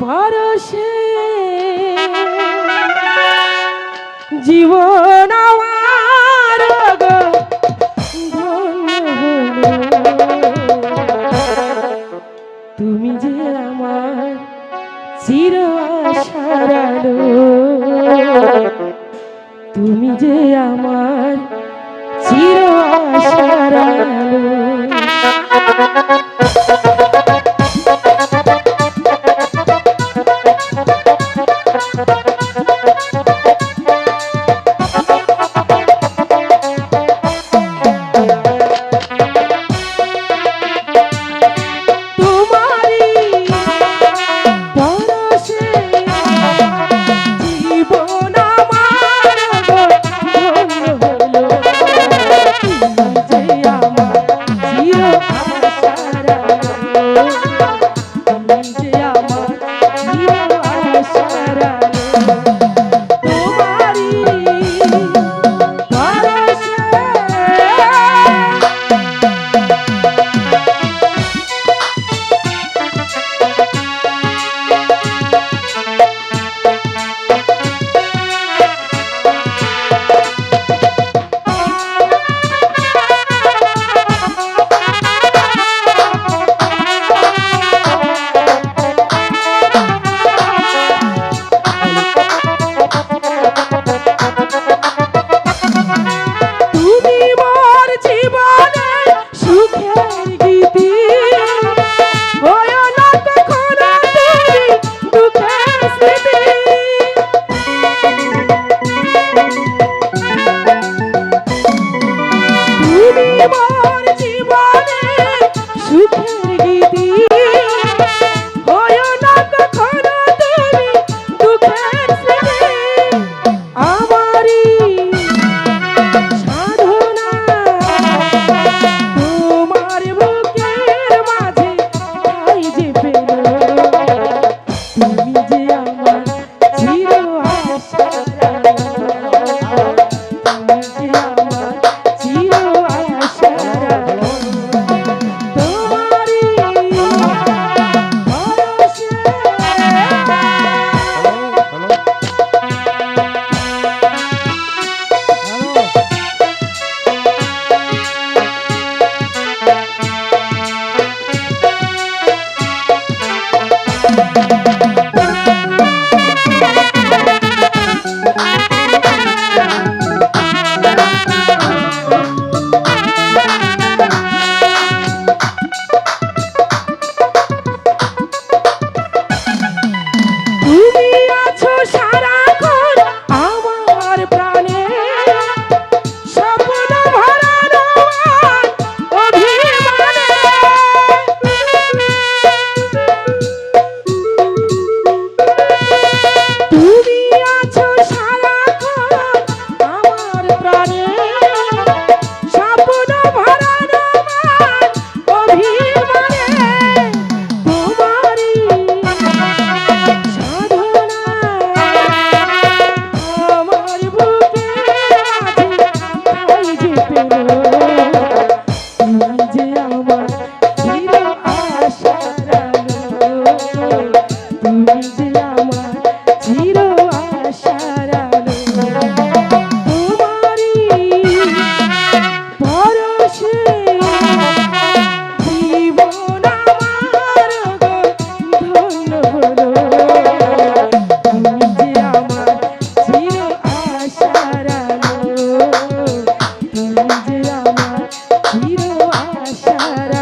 পরশে জীবন আমার তুমি যে আমার চির সারালো তুমি যে আমার চির সারালো হারালে সুখের achar